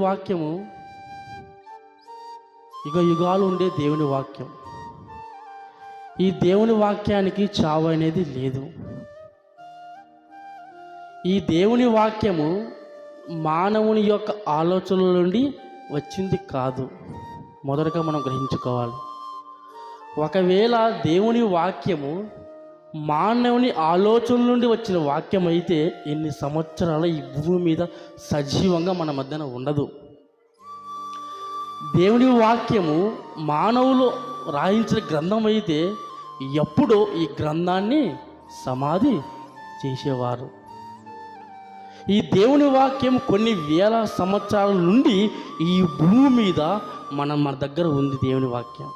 వాక్యము యుగ యుగాలు ఉండే దేవుని వాక్యం. ఈ దేవుని వాక్యానికి చావు అనేది లేదు. ఈ దేవుని వాక్యము మానవుని యొక్క ఆలోచనల నుండి వచ్చింది కాదు. మొదటగా మనం గ్రహించుకోవాలి. ఒకవేళ దేవుని వాక్యము మానవుని ఆలోచనల నుండి వచ్చిన వాక్యం అయితే ఎన్ని సంవత్సరాల ఈ భూమి మీద సజీవంగా మన మధ్యన ఉండదు. దేవుని వాక్యము మానవులు రాయించిన గ్రంథం అయితే ఎప్పుడో ఈ గ్రంథాన్ని సమాధి చేసేవారు. ఈ దేవుని వాక్యం కొన్ని వేల సంవత్సరాల నుండి ఈ భూమి మీద మన మన దగ్గర ఉంది దేవుని వాక్యం.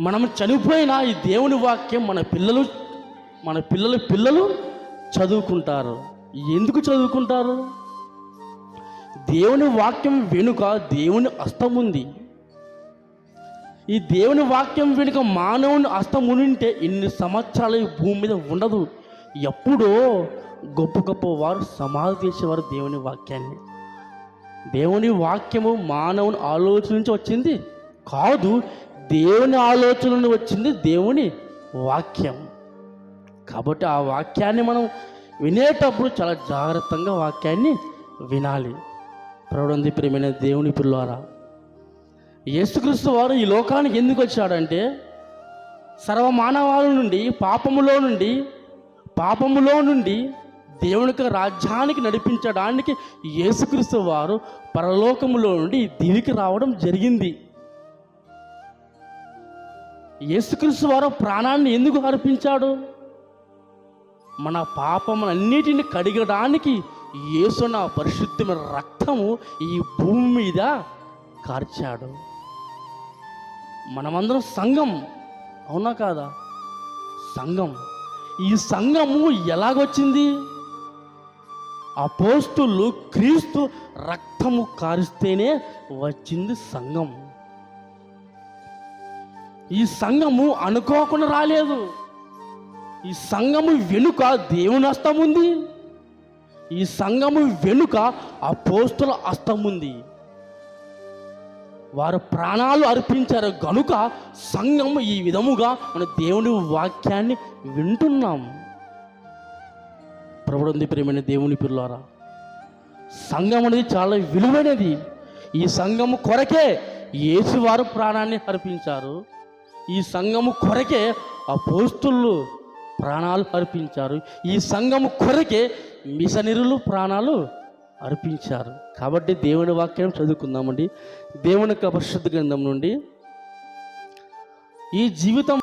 మనం చనిపోయిన ఈ దేవుని వాక్యం మన పిల్లలు మన పిల్లల పిల్లలు చదువుకుంటారు. ఎందుకు చదువుకుంటారు? దేవుని వాక్యం వెనుక దేవుని అస్తం ఉంది. ఈ దేవుని వాక్యం వెనుక మానవుని అస్తం ఉంటే ఇన్ని సంవత్సరాలు ఈ భూమి మీద ఉండదు. ఎప్పుడో గొప్ప గొప్ప వారు సమాధి చేసేవారు దేవుని వాక్యాన్ని. దేవుని వాక్యము మానవుని ఆలోచన నుంచి వచ్చింది. కాదు దేవుని ఆలోచన నుండి వచ్చింది దేవుని వాక్యం. కాబట్టి ఆ వాక్యాన్ని మనం వినేటప్పుడు చాలా జాగ్రత్తగా వాక్యాన్ని వినాలి. ప్రౌఢంది ప్రేమైన దేవుని పిల్లారా యేసుక్రీస్తు వారు ఈ లోకానికి ఎందుకు వచ్చాడంటే సర్వమానవాళి నుండి పాపములో నుండి పాపములో నుండి దేవునికి రాజ్యానికి నడిపించడానికి యేసుక్రీస్తు వారు పరలోకములో నుండి దీనికి రావడం జరిగింది. యేసుక్రీస్తు వారు ప్రాణాన్ని ఎందుకు అర్పించాడు? మన పాపములన్నిటిని కడిగడానికి యేసున పరిశుద్ధమైన రక్తము ఈ భూమి మీద కార్చాడు. మనమందరం సంఘం అవునా కాదా? సంఘం. ఈ సంఘము ఎలాగొచ్చింది? అపోస్తులు క్రీస్తు రక్తము కారిస్తేనే వచ్చింది సంఘం. ఈ సంఘము అనుకోకుండా రాలేదు. ఈ సంఘము వెనుక దేవుని అస్తం ఉంది. ఈ సంఘము వెనుక అపోస్తుల అస్తం ఉంది. వారు ప్రాణాలు అర్పించారు. గనుక సంఘం ఈ విధముగా మన దేవుని వాక్యాన్ని వింటున్నాం. ప్రభుడుంది ప్రేమైన దేవుని పిల్లారా సంఘం అనేది చాలా విలువైనది. ఈ సంఘము కొరకే యేసువారు ప్రాణాన్ని అర్పించారు. ఈ సంఘము కొరకే అపోస్తులు ప్రాణాలు అర్పించారు. ఈ సంఘము కొరకే మిషనరీలు ప్రాణాలు అర్పించారు. కాబట్టి దేవుని వాక్యం చదువుకుందామండి. దేవుని యొక్క పరిశుద్ధ గ్రంథం నుండి ఈ జీవితం